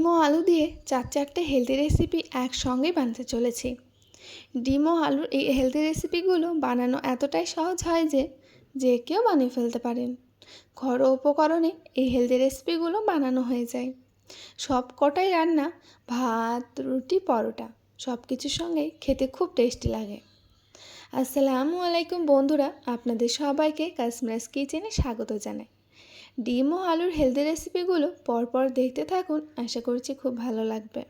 ডিম ও আলু দিয়ে চার চারটে হেলদি রেসিপি একসঙ্গেই বানাতে চলেছি। ডিম ও আলুর এই হেলদি রেসিপিগুলো বানানো এতটাই সহজ হয় যে যে কেউ বানিয়ে ফেলতে পারেন ঘরোয়া উপকরণে এই হেলদি রেসিপিগুলো বানানো হয়ে যায়। সব কটাই রান্না ভাত, রুটি, পরোটা সব কিছুর সঙ্গেই খেতে খুব টেস্টি লাগে। আসসালামু আলাইকুম বন্ধুরা, আপনাদের সবাইকে কাশ্মীরাস কিচেনে স্বাগত জানাই। ডিম ও আলুর হেলদি রেসিপিগুলো পরপর দেখতে থাকুন, আশা করছি খুব ভালো লাগবে।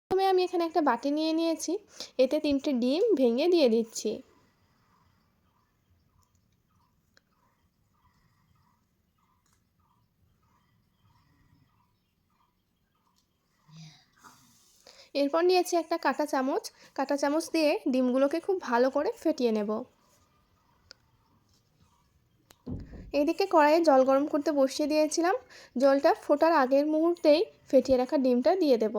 প্রথমে আমি এখানে একটা বাটি নিয়ে নিয়েছি, এতে তিনটে ডিম ভেঙে দিয়ে দিচ্ছি। এরপর নিয়েছি একটা কাঁটা চামচ কাঁটা চামচ দিয়ে ডিমগুলোকে খুব ভালো করে ফেটিয়ে নেব। এদিকে কড়াইয়ে জল গরম করতে বসিয়ে দিয়েছিলাম। জলটা ফোটার আগের মুহূর্তেই ফেটিয়ে রাখা ডিমটা দিয়ে দেব।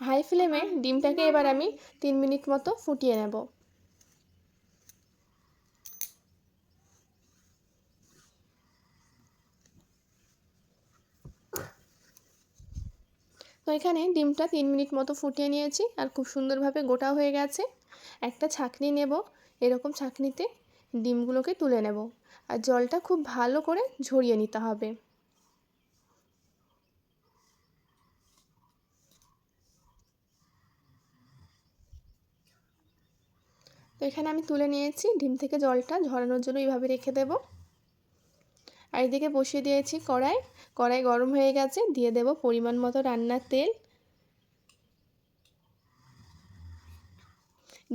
হাই ফ্লেমে ডিমটাকে এবার আমি তিন মিনিট মতো ফুটিয়ে নেব। তো এখানে ডিমটা তিন মিনিট মতো ফুটিয়ে নিয়েছি আর খুব সুন্দরভাবে গোটা হয়ে গেছে। একটা ছাঁকনি নেব, এরকম ছাঁকনিতে ডিমগুলোকে তুলে নেব আর জলটা খুব ভালো করে ঝরিয়ে নিতে হবে। তো এখানে আমি তুলে নিয়েছি, ডিম থেকে জলটা ঝরানোর জন্য এইভাবে রেখে দেব। আর এদিকে বসিয়ে দিয়েছি কড়াই। কড়াই গরম হয়ে গেছে, দিয়ে দেব পরিমাণ মতো রান্নার তেল।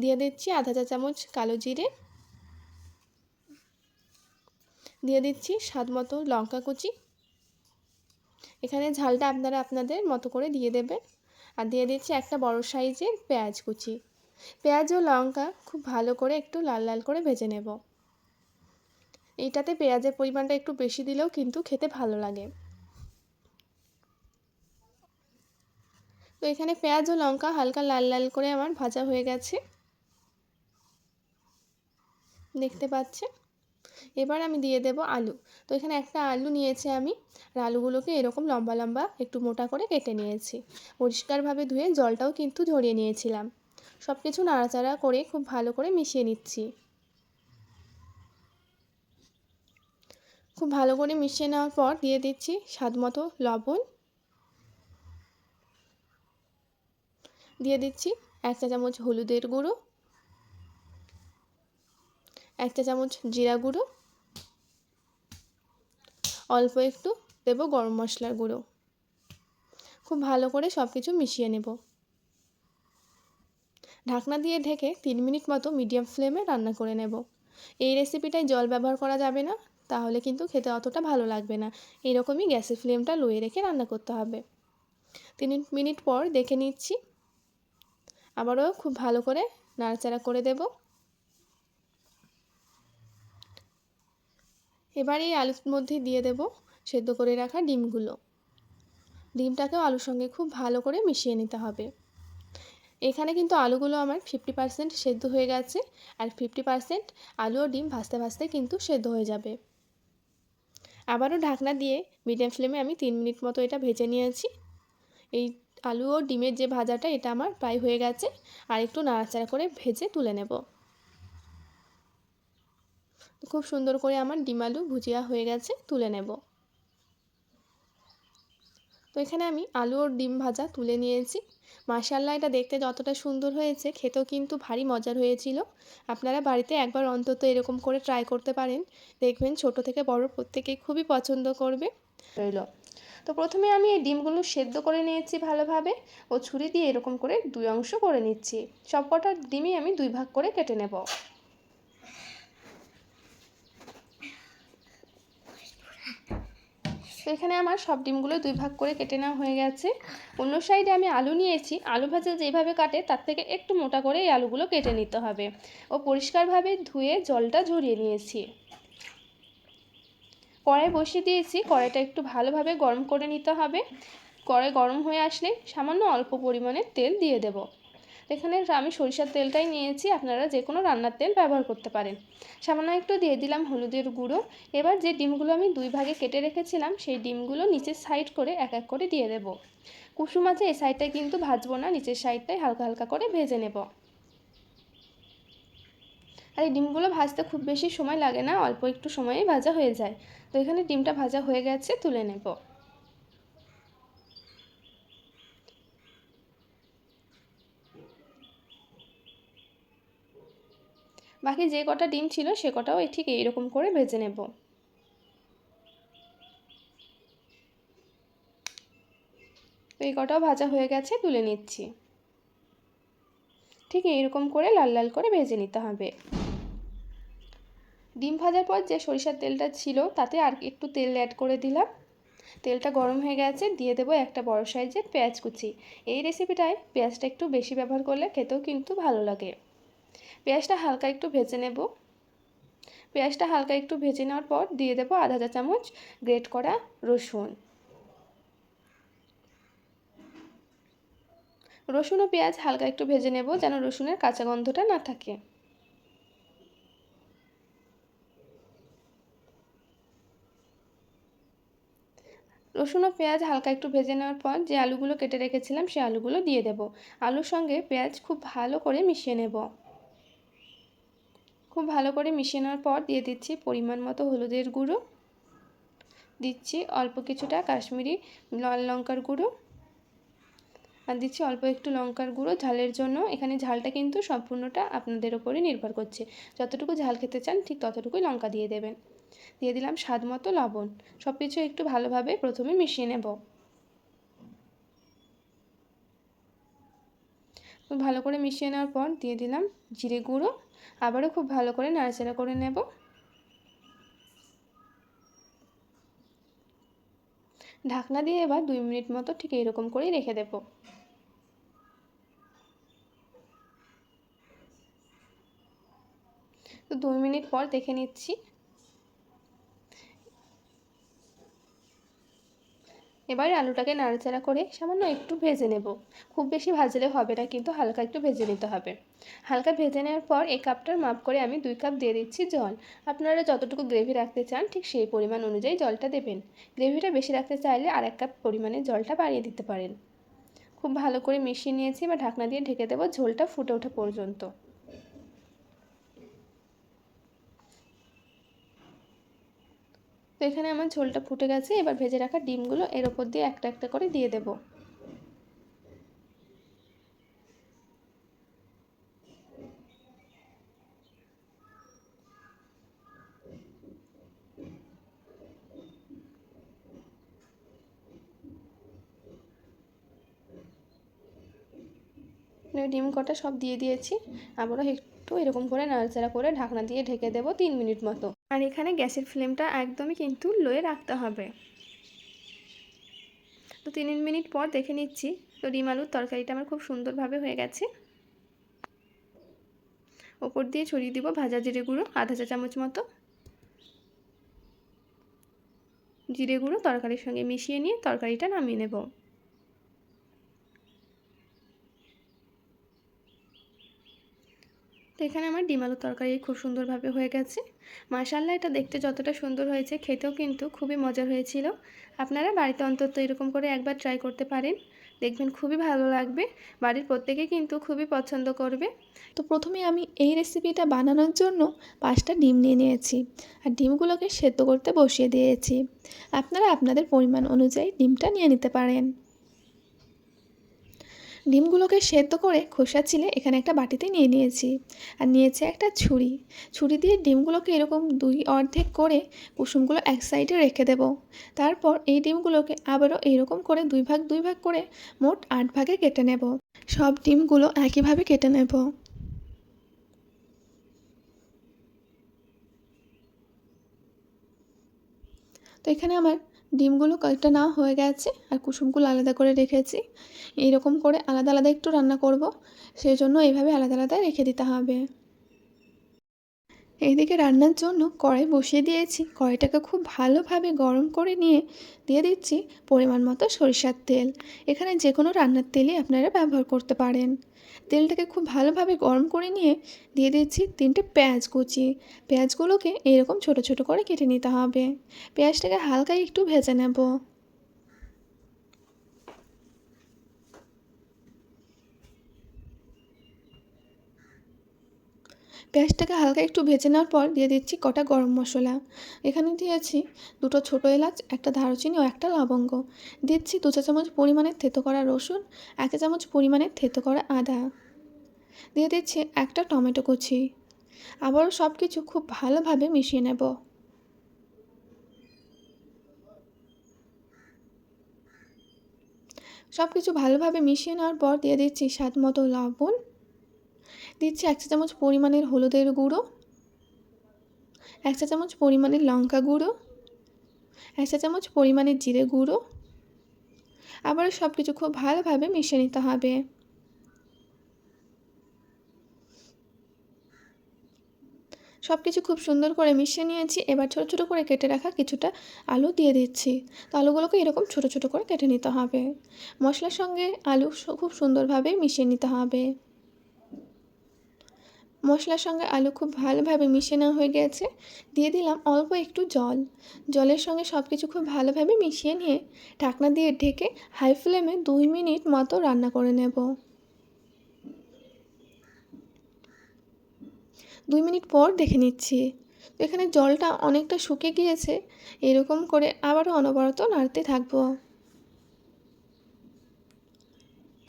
দিয়ে দিচ্ছি আধা চা চামচ কালো জিরে। দিয়ে দিচ্ছি স্বাদ মতো লঙ্কা কুচি। এখানে ঝালটা আপনারা আপনাদের মতো করে দিয়ে দেবেন। আর দিয়ে দিচ্ছি একটা বড় সাইজের পেঁয়াজ কুচি। পেঁয়াজ ও লঙ্কা খুব ভালো করে একটু লাল লাল করে ভেজে নেব। এইটাতে পেঁয়াজের পরিমাণটা একটু বেশি দিলেও কিন্তু খেতে ভালো লাগে। তো এখানে পেঁয়াজ ও লঙ্কা হালকা লাল লাল করে আমার ভাজা হয়ে গেছে। দেখতে পাচ্ছে এবার আমি দিয়ে দেব আলু। তো এখানে একটা আলু নিয়েছি আমি। আর আলুগুলোকে এরকম লম্বা লম্বা একটু মোটা করে কেটে নিয়েছি। পরিষ্কারভাবে ধুয়ে জলটাও কিন্তু ঝরিয়ে নিয়েছিলাম। সব কিছু নাড়াচাড়া করে খুব ভালো করে মিশিয়ে নিচ্ছি। খুব ভালো করে মিশিয়ে নেওয়ার পর দিয়ে দিচ্ছি স্বাদ মতো লবণ। দিয়ে দিচ্ছি এক চা চামচ হলুদের গুঁড়ো, এক চা চামচ জিরা গুঁড়ো, অল্প একটু দেব গরম মশলার গুঁড়ো। খুব ভালো করে সব কিছু মিশিয়ে নেব। ঢাকনা দিয়ে ঢেকে তিন মিনিট মতো মিডিয়াম ফ্লেমে রান্না করে নেব। এই রেসিপিটায় জল ব্যবহার করা যাবে না তাহলে কিন্তু খেতে অতটা ভালো লাগবে না। এরকমই গ্যাসের ফ্লেমটা লোয়ে রেখে রান্না করতে হবে। তিন মিনিট পর দেখে নিচ্ছি। আবারও খুব ভালো করে নাড়াচাড়া করে দেব। এবার এই আলুর মধ্যে দিয়ে দেব সেদ্ধ করে রাখা ডিমগুলো। ডিমটাকেও আলুর সঙ্গে খুব ভালো করে মিশিয়ে নিতে হবে। এখানে কিন্তু আলুগুলো আমার ফিফটি পারসেন্ট সেদ্ধ হয়ে গেছে। আর ফিফটি পারসেন্ট আলু ও ডিম ভাজতে ভাজতে কিন্তু সেদ্ধ হয়ে যাবে। আবারও ঢাকনা দিয়ে মিডিয়াম ফ্লেমে আমি তিন মিনিট মতো এটা ভেজে নিয়েছি। এই আলু ও ডিমের যে ভাজাটা, এটা আমার প্রায় হয়ে গেছে। আর একটু নাড়াচাড়া করে ভেজে তুলে নেব। খুব সুন্দর করে আমার ডিম আলু ভুজিয়া হয়ে গেছে, তুলে নেব। তো এখানে আমি আলু ও ডিম ভাজা তুলে নিয়েছি। মাসাল্লা এটা দেখতে যতটা সুন্দর হয়েছে, খেতেও কিন্তু ভারী মজার হয়েছিল। আপনারা বাড়িতে একবার অন্তত এরকম করে ট্রাই করতে পারেন। দেখবেন ছোট থেকে বড় প্রত্যেকেই খুবই পছন্দ করবে। রইল। তো প্রথমে আমি এই ডিমগুলো সেদ্ধ করে নিয়েছি ভালোভাবে ও ছুরি দিয়ে এরকম করে দুই অংশ করে নিচ্ছি। সব কটার ডিমই আমি দুই ভাগ করে কেটে নেব। তো এখানে আমার সব ডিমগুলো দুই ভাগ করে কেটে নেওয়া হয়ে গেছে। অন্য সাইডে আমি আলু নিয়েছি। আলু ভাজা যেভাবে কাটে, তার থেকে একটু মোটা করে এই আলুগুলো কেটে নিতে হবে। ও পরিষ্কারভাবে ধুয়ে জলটা ঝরিয়ে নিয়েছি। কড়াই বসিয়ে দিয়েছি। কড়াইটা একটু ভালোভাবে গরম করে নিতে হবে। কড়াই গরম হয়ে আসলে সামান্য অল্প পরিমাণে তেল দিয়ে দেব। এখানে আমি সরিষার তেলটাই নিয়েছি, আপনারা যে কোনো রান্নার তেল ব্যবহার করতে পারেন। সামান্য একটু দিয়ে দিলাম হলুদের গুঁড়ো। এবার যে ডিমগুলো আমি দুই ভাগে কেটে রেখেছিলাম, সেই ডিমগুলো নিচের সাইড করে এক এক করে দিয়ে দেব। কুসুম আছে, এই সাইডটায় কিন্তু ভাজবো না, নিচের সাইডটাই হালকা হালকা করে ভেজে নেব। আর এই ডিমগুলো ভাজতে খুব বেশি সময় লাগে না, অল্প একটু সময়েই ভাজা হয়ে যায়। তো এখানে ডিমটা ভাজা হয়ে গেছে, তুলে নেব। বাকি যে কটা ডিম ছিল সে কটাও ঠিক এইরকম করে ভেজে নেব। তো এই কটাও ভাজা হয়ে গেছে, তুলে নিচ্ছি। ঠিক এইরকম করে লাল লাল করে ভেজে নিতে হবে। ডিম ভাজার পর যে সরিষার তেলটা ছিল, তাতে আর একটু তেল অ্যাড করে দিলাম। তেলটা গরম হয়ে গেছে, দিয়ে দেবো একটা বড় সাইজের পেঁয়াজ কুচি। এই রেসিপিটায় পেঁয়াজটা একটু বেশি ব্যবহার করলে খেতেও কিন্তু ভালো লাগে। পেঁয়াজটা হালকা একটু ভেজে নেব। পেঁয়াজটা হালকা একটু ভেজে নেওয়ার পর দিয়ে দেবো আধা চা চামচ গ্রেট করা রসুন। রসুন ও পেঁয়াজ হালকা একটু ভেজে নেব যেন রসুনের কাঁচা গন্ধটা না থাকে। রসুন ও পেঁয়াজ হালকা একটু ভেজে নেওয়ার পর যে আলুগুলো কেটে রেখেছিলাম সেই আলুগুলো দিয়ে দেব। আলুর সঙ্গে পেঁয়াজ খুব ভালো করে মিশিয়ে নেব। খুব ভালো করে মিশিয়ে নেওয়ার পর দিয়ে দিচ্ছি পরিমাণ মতো হলুদের গুঁড়ো। দিচ্ছি অল্প কিছুটা কাশ্মীরি লাল লঙ্কার গুঁড়ো। আর দিচ্ছি অল্প একটু লঙ্কার গুঁড়ো। ঝালের জন্য এখানে ঝালটা কিন্তু সম্পূর্ণটা আপনাদের ওপরই নির্ভর করছে। যতটুকু ঝাল খেতে চান ঠিক ততটুকুই লঙ্কা দিয়ে দেবেন। দিয়ে দিলাম স্বাদ মতো লবণ। সব কিছু একটু ভালোভাবে প্রথমে মিশিয়ে নেব। ভালো করে মিশিয়ে নেওয়ার পর দিয়ে দিলাম জিরে গুঁড়ো। আবারও খুব ভালো করে নাড়াচাড়া করে নেব। ঢাকনা দিয়ে এবার দুই মিনিট মতো ঠিক এরকম করেই রেখে দেব। তো দুই মিনিট পর দেখে নিচ্ছি এবারে আলুটাকে নাড়াচাড়া করে সামান্য একটু ভেজে নেব। খুব বেশি ভাজলে হবে না, কিন্তু হালকা একটু ভেজে নিতে হবে। হালকা ভেজে নেওয়ার পর এই কাপটার মাপ করে আমি দুই কাপ দিয়ে দিচ্ছি জল। আপনারা যতটুকু গ্রেভি রাখতে চান, ঠিক সেই পরিমাণ অনুযায়ী জলটা দেবেন। গ্রেভিটা বেশি রাখতে চাইলে আর এক কাপ পরিমাণে জলটা বাড়িয়ে দিতে পারেন। খুব ভালো করে মিশিয়ে নিয়েছি বা ঢাকনা দিয়ে ঢেকে দেবো ঝোলটা ফুটে ওঠা পর্যন্ত। তো এখানে আমার ঝোলটা ফুটে গেছে, এবার ভেজে রাখা ডিমগুলো এর ওপর দিয়ে একটা একটা করে দিয়ে দেব। ডিম কটা সব দিয়ে দিয়েছি। আবারও একটু এরকম করে নাড়াচাড়া করে ঢাকনা দিয়ে ঢেকে দেবো তিন মিনিট মতো। আর এখানে গ্যাসের ফ্লেমটা একদমই কিন্তু লোয়ে রাখতে হবে। তো তিন মিনিট পর দেখে নিচ্ছি। তো ডিম আলুর তরকারিটা আমার খুব সুন্দরভাবে হয়ে গেছে। ওপর দিয়ে ছড়িয়ে দিব ভাজা জিরে গুঁড়ো, আধা চা চামচ মতো। জিরে গুঁড়ো তরকারির সঙ্গে মিশিয়ে নিয়ে তরকারিটা নামিয়ে নেব। তো এখানে আমার ডিম আলুর তরকারি খুব সুন্দরভাবে হয়ে গেছে। মাশাল্লাহ এটা দেখতে যতটা সুন্দর হয়েছে, খেতেও কিন্তু খুবই মজার হয়েছিল। আপনারা বাড়িতে অন্তত এরকম করে একবার ট্রাই করতে পারেন। দেখবেন খুবই ভালো লাগবে। বাড়ির প্রত্যেকে কিন্তু খুবই পছন্দ করবে। তো প্রথমে আমি এই রেসিপিটা বানানোর জন্য পাঁচটা ডিম নিয়ে নিয়েছি আর ডিমগুলোকে সেদ্ধ করতে বসিয়ে দিয়েছি। আপনারা আপনাদের পরিমাণ অনুযায়ী ডিমটা নিয়ে নিতে পারেন। ডিমগুলোকে সেদ্ধ করে খোসা ছিলে এখানে একটা বাটিতে নিয়ে নিয়েছি। আর নিয়েছে একটা ছুরি। ছুরি দিয়ে ডিমগুলোকে এরকম দুই অর্ধেক করে কুসুমগুলো এক সাইডে রেখে দেব। তারপর এই ডিমগুলোকে আবারও এইরকম করে দুই ভাগ দুই ভাগ করে মোট আট ভাগে কেটে নেব। সব ডিমগুলো একইভাবে কেটে নেব। তো এখানে আমার ডিমগুলো কয়েকটা না হয়ে গেছে আর কুসুমগুলো আলাদা করে রেখেছি। এইরকম করে আলাদা আলাদা একটু রান্না করব। সেই জন্য এইভাবে আলাদা আলাদা রেখে দিতে হবে। এইদিকে রান্নার জন্য কড়াই বসিয়ে দিয়েছি। কড়াইটাকে খুব ভালোভাবে গরম করে নিয়ে দিয়ে দিচ্ছি পরিমাণ মতো সরিষার তেল। এখানে যে কোনো রান্নার তেলই আপনারা ব্যবহার করতে পারেন। তেলটাকে খুব ভালোভাবে গরম করে নিয়ে দিয়ে দিচ্ছি তিনটে পেঁয়াজ কুচি। পেঁয়াজগুলোকে এরকম ছোট ছোট করে কেটে নিতে হবে। পেঁয়াজটাকে হালকা একটু ভেজে নেব। পেঁয়াজটাকে হালকা একটু ভেজে নেওয়ার পর দিয়ে দিচ্ছি কটা গরম মশলা। এখানে দিয়েছি দুটো ছোটো এলাচ, একটা দারুচিনি ও একটা লবঙ্গ। দিচ্ছি দু চা চামচ পরিমাণের থেতো করা রসুন, এক চামচ পরিমাণের থেতো করা আদা। দিয়ে দিচ্ছি একটা টমেটো কুচি। আবারও সব কিছু খুব ভালোভাবে মিশিয়ে নেব। সব কিছু ভালোভাবে মিশিয়ে নেওয়ার পর দিয়ে দিচ্ছি স্বাদ মতো লবণ। দিচ্ছি এক চা চামচ পরিমাণের হলুদের গুঁড়ো, এক চা চামচ পরিমাণের লঙ্কা গুঁড়ো, এক চা চামচ পরিমাণের জিরে গুঁড়ো। আবার সব কিছু খুব ভালোভাবে মিশিয়ে নিতে হবে। সব কিছু খুব সুন্দর করে মিশিয়ে নিয়েছি, এবার ছোটো ছোটো করে কেটে রাখা কিছুটা আলু দিয়ে দিচ্ছি। তো আলুগুলোকে এরকম ছোটো ছোটো করে কেটে নিতে হবে। মশলার সঙ্গে আলু খুব সুন্দরভাবে মিশিয়ে নিতে হবে। মশলার সঙ্গে আলু খুব ভালোভাবে মিশিয়ে নেওয়া হয়ে গেছে। দিয়ে দিলাম অল্প একটু জল। জলের সঙ্গে সব কিছু খুব ভালোভাবে মিশিয়ে নিয়ে ঢাকনা দিয়ে ঢেকে হাই ফ্লেমে দুই মিনিট মতো রান্না করে নেব। দুই মিনিট পর দেখে নিচ্ছি। এখানে জলটা অনেকটা শুকিয়ে গিয়েছে। এরকম করে আবারও অনবরত নাড়তে থাকব।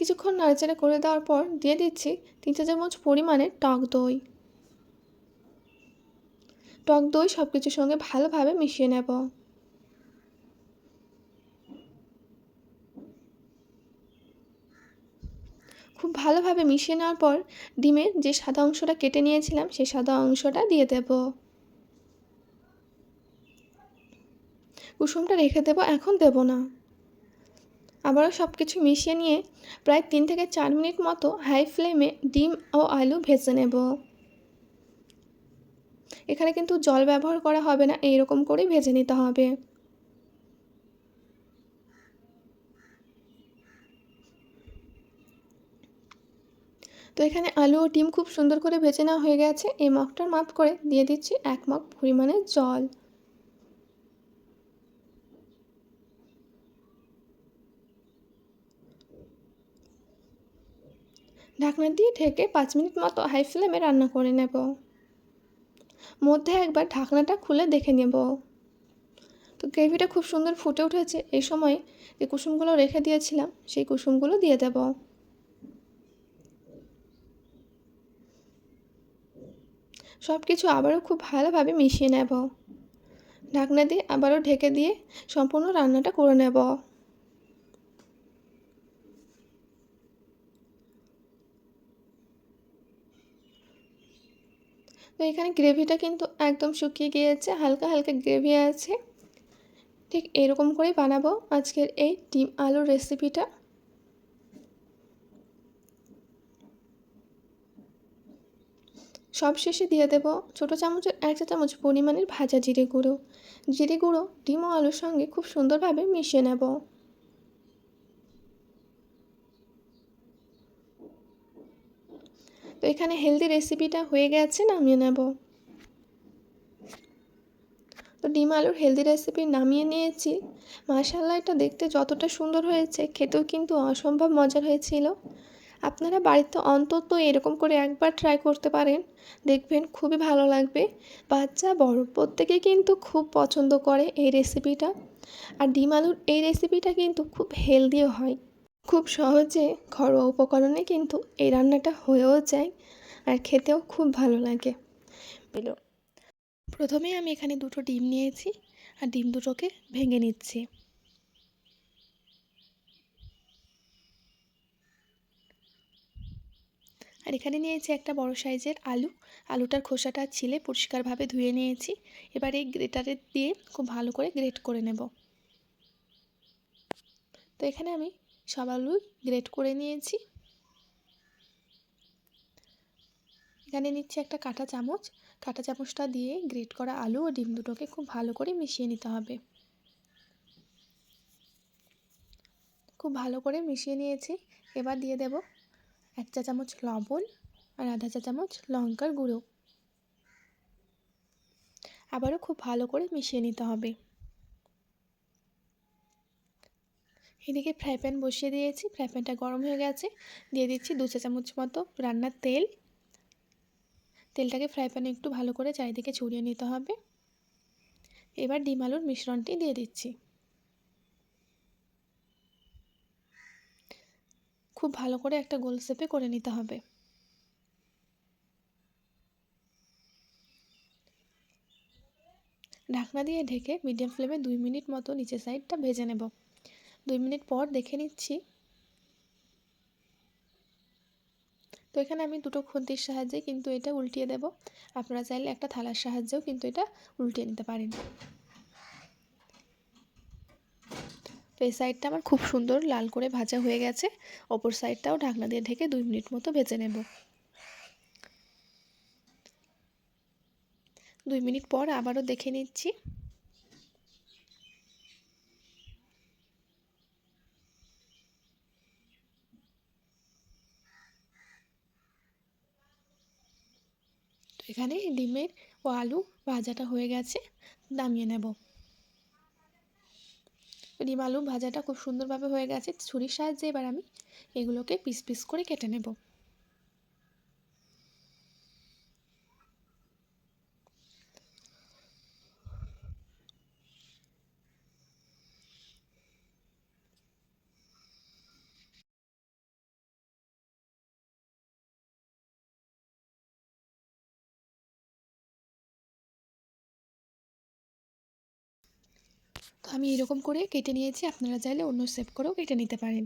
কিছুক্ষণ নাড়াচাড়া করে দেওয়ার পর দিয়ে দিচ্ছি তিন চা চামচ পরিমাণে টক দই। টক দই সব কিছুর সঙ্গে ভালোভাবে মিশিয়ে নেব। খুব ভালোভাবে মিশিয়ে নেওয়ার পর ডিমের যে সাদা অংশটা কেটে নিয়েছিলাম সেই সাদা অংশটা দিয়ে দেব। কুসুমটা রেখে দেব, এখন দেব না। আবারও সব কিছু মিশিয়ে নিয়ে প্রায় তিন থেকে চার মিনিট মতো হাই ফ্লেমে ডিম ও আলু ভেজে নেব। এখানে কিন্তু জল ব্যবহার করা হবে না, এইরকম করেই ভেজে নিতে হবে। তো এখানে আলু ও ডিম খুব সুন্দর করে ভেজে নেওয়া হয়ে গেছে। এই মগটার মাপ করে দিয়ে দিচ্ছি এক মগ পরিমাণে জল। ঢাকনা দিয়ে ঢেকে পাঁচ মিনিট মতো হাই ফ্লেমে রান্না করে নেব। মধ্যে একবার ঢাকনাটা খুলে দেখে নেব। তো গ্রেভিটা খুব সুন্দর ফুটে উঠেছে। এই সময় যে কুসুমগুলো রেখে দিয়েছিলাম, সেই কুসুমগুলো দিয়ে দেব। সব কিছু আবারও খুব ভালোভাবে মিশিয়ে নেব। ঢাকনা দিয়ে আবারও ঢেকে দিয়ে সম্পূর্ণ রান্নাটা করে নেব। তো এখানে গ্রেভিটা কিন্তু একদম শুকিয়ে গিয়েছে, হালকা হালকা গ্রেভি আছে। ঠিক এরকম করেই বানাবো আজকের এই ডিম আলুর রেসিপিটা। সব শেষে দিয়ে দেব ছোটো চামচের এক চা চামচ পরিমাণের ভাজা জিরে গুঁড়ো। জিরে গুঁড়ো ডিম ও আলুর সঙ্গে খুব সুন্দরভাবে মিশিয়ে নেব। তো এখানে হেলদি রেসিপিটা হয়ে গেছে, নামিয়ে নেব। তো ডিম আলুর হেলদি রেসিপি নামিয়ে নিয়েছি। মাসাল্লা এটা দেখতে যতটা সুন্দর হয়েছে, খেতেও কিন্তু অসম্ভব মজার হয়েছিল। আপনারা বাড়িতে অন্তত এরকম করে একবার ট্রাই করতে পারেন, দেখবেন খুবই ভালো লাগবে। বাচ্চা বড় প্রত্যেকেই কিন্তু খুব পছন্দ করে এই রেসিপিটা আর ডিম আলুর এই রেসিপিটা কিন্তু খুব হেলদিও হয়। খুব সহজে ঘরোয়া উপকরণে কিন্তু এই রান্নাটা হয়েও যায় আর খেতেও খুব ভালো লাগে। পেল প্রথমে আমি এখানে দুটো ডিম নিয়েছি আর ডিম দুটোকে ভেঙে নিচ্ছি। আর এখানে নিয়েছি একটা বড় সাইজের আলু। আলুটার খোসাটা ছিলে পরিষ্কারভাবে ধুয়ে নিয়েছি। এবার এই গ্রেটারে দিয়ে খুব ভালো করে গ্রেট করে নেব। তো এখানে আমি সব আলু গ্রেট করে নিয়েছি। এখানে নিচ্ছি একটা কাঁটা চামচ। কাঁটা চামচটা দিয়ে গ্রেট করা আলু ও ডিম দুটোকে খুব ভালো করে মিশিয়ে নিতে হবে। খুব ভালো করে মিশিয়ে নিয়েছি। এবার দিয়ে দেব এক চা চামচ লবণ আর আধা চা চামচ লঙ্কার গুঁড়ো। আবারও খুব ভালো করে মিশিয়ে নিতে হবে। এদিকে ফ্রাই প্যান বসিয়ে দিয়েছি। ফ্রাই প্যানটা গরম হয়ে গেছে। দিয়ে দিচ্ছি দু চা চামচ মতো রান্নার তেল। তেলটাকে ফ্রাই প্যানে একটু ভালো করে চারিদিকে ছড়িয়ে নিতে হবে। এবার ডিম আলুর মিশ্রণটি দিয়ে দিচ্ছি। খুব ভালো করে একটা গোল শেপে করে নিতে হবে। ঢাকনা দিয়ে ঢেকে মিডিয়াম ফ্লেমে দুই মিনিট মতো নিচের সাইডটা ভেজে নেব। দুই মিনিট পর দেখে নিচ্ছি। তো এখানে আমি দুটো খুন্তির সাহায্যে কিন্তু এটা উল্টিয়ে দেব। আপনারা চাইলে একটা থালার সাহায্যেও কিন্তু এটা উল্টিয়ে নিতে পারেন। তো এই সাইডটা আমার খুব সুন্দর লাল করে ভাজা হয়ে গেছে। অপর সাইডটাও ঢাকনা দিয়ে ঢেকে দুই মিনিট মতো ভেজে নেব। দুই মিনিট পর আবারও দেখে নিচ্ছি। এখানে ডিমের ও আলু ভাজাটা হয়ে গেছে, নামিয়ে নেব। ডিম আলু ভাজাটা খুব সুন্দরভাবে হয়ে গেছে। ছুরির সাহায্যে এবার আমি এগুলোকে পিস পিস করে কেটে নেব। আমি এরকম করে কেটে নিয়েছি, আপনারা চাইলে অন্য শেপ করেও কেটে নিতে পারেন।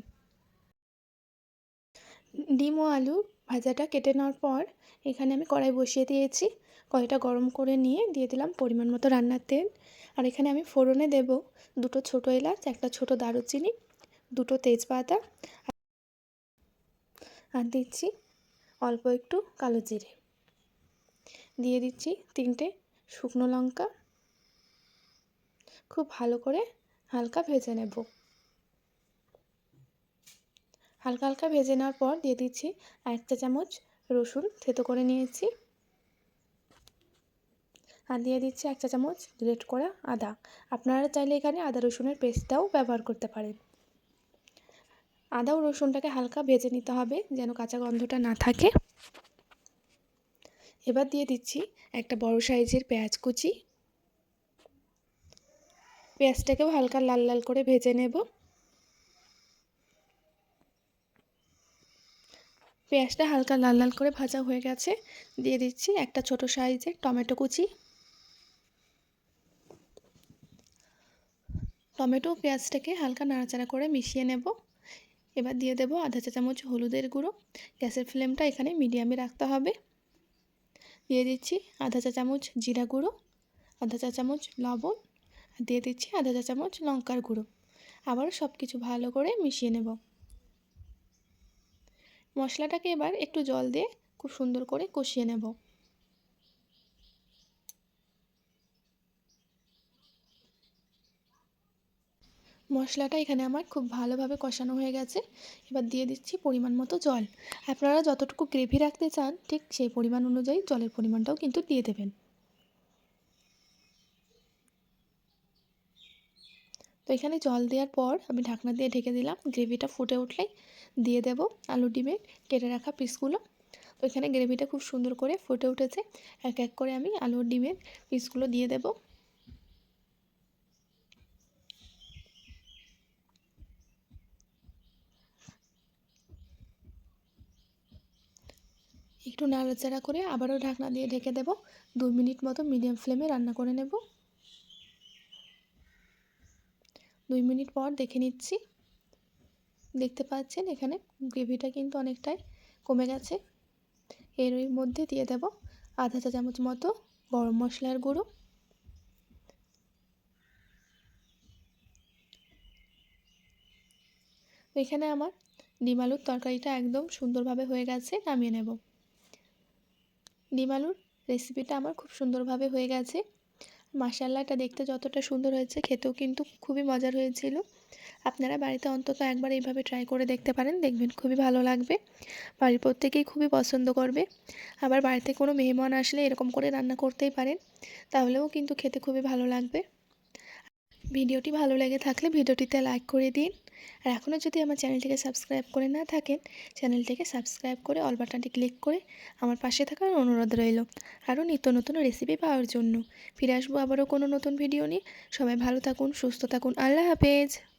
ডিম ও আলু ভাজাটা কেটে নেওয়ার পর এখানে আমি কড়াই বসিয়ে দিয়েছি। কড়াইটা গরম করে নিয়ে দিয়ে দিলাম পরিমাণ মতো রান্নার তেল। আর এখানে আমি ফোড়নে দেব দুটো ছোটো এলাচ, একটা ছোটো দারুচিনি, দুটো তেজপাতা আর দিচ্ছি অল্প একটু কালো জিরে। দিয়ে দিচ্ছি তিনটে শুকনো লঙ্কা খুব ভালো করে হালকা ভেজে নেব। হালকা হালকা ভেজে নেওয়ার পর দিয়ে দিচ্ছি এক চা চামচ রসুন থেতো করে নিয়েছি। আর দিয়ে দিচ্ছি এক চা চামচ গ্রেট করা আদা। আপনারা চাইলে এখানে আদা রসুনের পেস্টটাও ব্যবহার করতে পারেন। আদা ও রসুনটাকে হালকা ভেজে নিতে হবে যেন কাঁচা গন্ধটা না থাকে। এবার দিয়ে দিচ্ছি একটা বড় সাইজের পেঁয়াজ কুচি পেঁয়াজটাকেও হালকা লাল লাল করে ভেজে নেব। পেঁয়াজটা হালকা লাল লাল করে ভাজা হয়ে গেছে। দিয়ে দিচ্ছি একটা ছোট সাইজের টমেটো কুচি। টমেটো পেঁয়াজটাকে হালকা নাড়াচাড়া করে মিশিয়ে নেব। এবার দিয়ে দেব আধা চা চামচ হলুদের গুঁড়ো। গ্যাসের ফ্লেমটা এখানে মিডিয়ামে রাখতে হবে। দিয়ে দিচ্ছি আধা চা চামচ জিরা গুঁড়ো, আধা চা চামচ লবণ দিয়ে দিচ্ছি আধা চা চামচ, লঙ্কার গুঁড়ো। আবারও সব কিছু ভালো করে মিশিয়ে নেব। মশলাটাকে এবার একটু জল দিয়ে খুব সুন্দর করে কষিয়ে নেব। মশলাটা এখানে আমার খুব ভালোভাবে কষানো হয়ে গেছে। এবার দিয়ে দিচ্ছি পরিমাণ মতো জল। আপনারা যতটুকু গ্রেভি রাখতে চান, ঠিক সেই পরিমাণ অনুযায়ী জলের পরিমাণটাও কিন্তু দিয়ে দেবেন। তো এখানে জল দেওয়ার পর আমি ঢাকনা দিয়ে ঢেকে দিলাম। গ্রেভিটা ফুটে উঠলেই দিয়ে দেব আলু ডিমের কেটে রাখা পিসগুলো। তো এখানে গ্রেভিটা খুব সুন্দর করে ফুটে উঠেছে। এক এক করে আমি আলু ডিমের পিসগুলো দিয়ে দেব। একটু নাড়াচাড়া করে আবারও ঢাকনা দিয়ে ঢেকে দেব। দু মিনিট মতো মিডিয়াম ফ্লেমে রান্না করে নেব। দুই মিনিট পর দেখে নিচ্ছি। দেখতে পাচ্ছেন এখানে গ্রেভিটা কিন্তু অনেকটাই কমে গেছে। এর মধ্যে দিয়ে দেব আধা চা চামচ মতো গরম মশলার গুঁড়ো। এখানে আমার ডিম আলুর তরকারিটা একদম সুন্দরভাবে হয়ে গেছে, নামিয়ে নেব। ডিম আলুর রেসিপিটা আমার খুব সুন্দরভাবে হয়ে গেছে। মাসাল্লাটা দেখতে যতটা সুন্দর হয়েছে, খেতেও কিন্তু খুবই মজার হয়েছিল। আপনারা বাড়িতে অন্তত একবার এইভাবে ট্রাই করে দেখতে পারেন, দেখবেন খুবই ভালো লাগবে। বাড়ির প্রত্যেকেই খুবই পছন্দ করবে। আবার বাড়িতে কোনো মেহমান আসলে এরকম করে রান্না করতেই পারেন, তাহলেও কিন্তু খেতে খুবই ভালো লাগবে। ভিডিওটি ভালো লেগে থাকলে ভিডিওটিতে লাইক করে দিন। আর এখনও যদি আমার চ্যানেলটিকে সাবস্ক্রাইব করে না থাকেন, চ্যানেলটিকে সাবস্ক্রাইব করে অল বাটনটি ক্লিক করে আমার পাশে থাকার অনুরোধ রইল। আরও নিত্য নতুন রেসিপি পাওয়ার জন্য। ফিরে আসব আবারও কোনো নতুন ভিডিও নিয়ে। সবাই ভালো থাকুন, সুস্থ থাকুন। আল্লাহ হাফেজ।